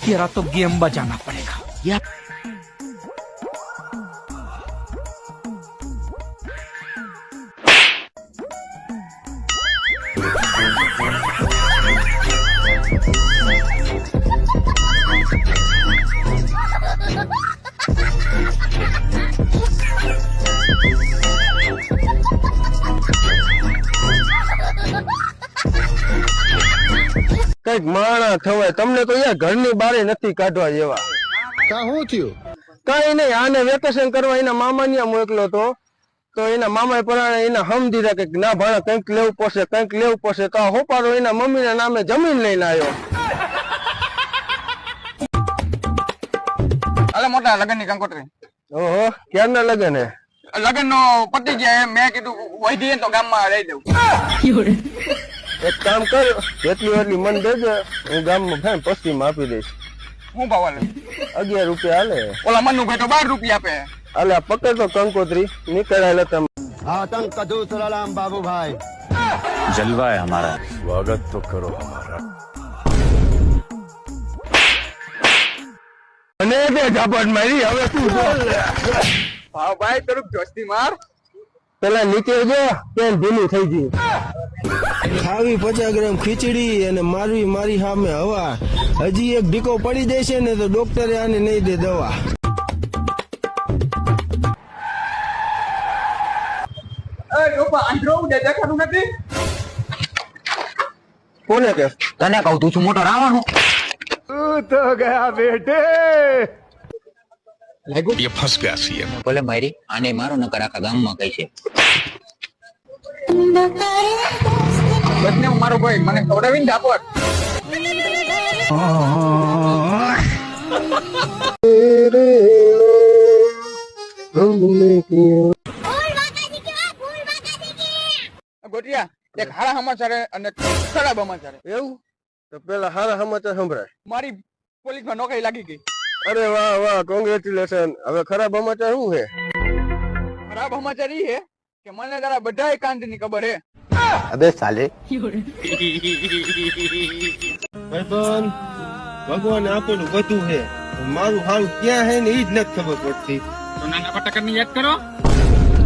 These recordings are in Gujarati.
तेरा तो गेम बजाना पड़ेगा કંઈક માણા થવાય તમને તો યાર ઘરની બારે નથી કાઢવા જેવા. કા શું થયું? કઈ નહીં આને વેકેશન કરવા એના મામા ત્યાં મોકલો તો. તો એના મામા પરાણે એના હમ દીધા કે ના ભાણા કંઈક લેવું પડશે કંઈક લેવું પડશે. તો આ હોપારો એના મમ્મીના નામે જમીન લઈને આવ્યો. અલે મોટા લગનની કંકોત્રી. ઓહો ક્યારના લગન? હે લગન નો પતી ગયા મેં કીધું વહી તો ગામમાં રહી દઉં. એક કામ કર જેટલી એટલી મન દેજે હું ગામમાં ફેન પશ્ચિમ આપી દઈશ. હું ભાવ હાલે અગિયાર રૂપિયા હાલે ઓલા મનનું ભાઈ તો બાર રૂપિયા આપે. હાલે આ પકડ તો કંકોત્રી નીકળાયેલા તમે. આતંક કદુ સલાલામ બાબુભાઈ. જલવા હે હમારા સ્વાગત તો કરો અમારા. અને બે ઝાપટ મારી હવે શું ભાવ ભાઈ તરફ જોસ્તી માર. પેલા નીચે જો કેમ ભીનું થઈ ગયું. ખાવી પચાસ ગ્રામ ખીચડી અને મારવી મારી સામે હવા. હજી એક ઢીકો પડી જશે ને તો ડોક્ટરે આને નહીં દે દવા. કોને કે? તને કહું તું છું મોટો રાવણ. ભલે મારી? આને મારો નકર આખા ગામમાં કહી છે. બસને હું મારો ભાઈ મને ખવડાવીને ડાપટ ગોટિયા એક હારા સમાચાર અને ખરાબ સમાચાર. એવું? તો પેલા હારા સમાચાર સંભળાય. મારી પોલીસમાં નોકરી લાગી ગઈ. અરે વાહ વાહ કોંગ્રેચ્યુલેશન હવે ખરાબ સમાચાર શું છે? ખરાબ સમાચાર ઈ હે કે મને તારા બધાય કાંડની ખબર હે અબે સાલે. ભાઈબંધ ભગવાન આપેલું બધું હે મારું હાલ ક્યાં હે ને ઈ જ નથી ખબર પડતી. તો નાના પટાકરની યાદ કરો.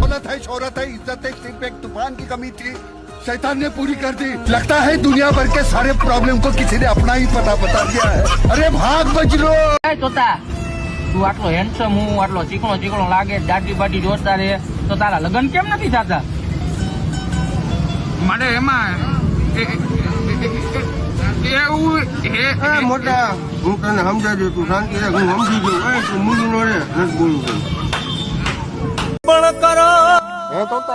ઓલા થઈ છોરા થઈ ઇજ્જત થઈ સિંહ તુફાન કી કમી થી शैतान ने पूरी कर दी लगता है दुनिया भर के सारे प्रॉब्लम को किसी ने अपना ही पता बता दिया है अरे भाग बज लो એ તોતા તું આટલો હેન્ડસમ હું આટલો ચીકણો ચીકણો લાગે દાઢી બાટી જોતા રે તો તારા લગ્ન કેમ નથી થતા મારે એમાં એવું એ મોટા હું તને સમજાવી દઉં તું શાંતિ રાખ હું સમજી ગયો એ તું મૂંગી નો રે નથી બોલું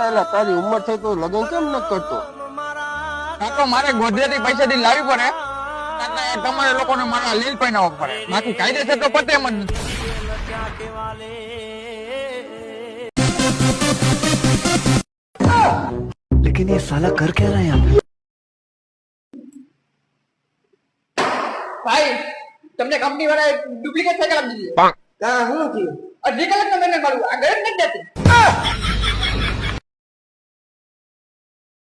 હે તો એલા તારી ઉંમર થઈ તો લગ્ન કેમ ન કરતો કાકો મારે ગોધરેથી પૈસા થી લાવવી પડે અને તમારે લોકોને મારા લીલ પહેરાવવા પડે બાકી કાયદેસર તો પતે એમ જ નથી लेकिन ये साला कर क्या रहा है यहाँ पे ભાઈ તમને કંપની વાળાએ ડુપ્લિકેટ સાયકલ આપી દીધી તા શું થયું અઢી કલાક મેં મારું આ ગરજ નથી દેતી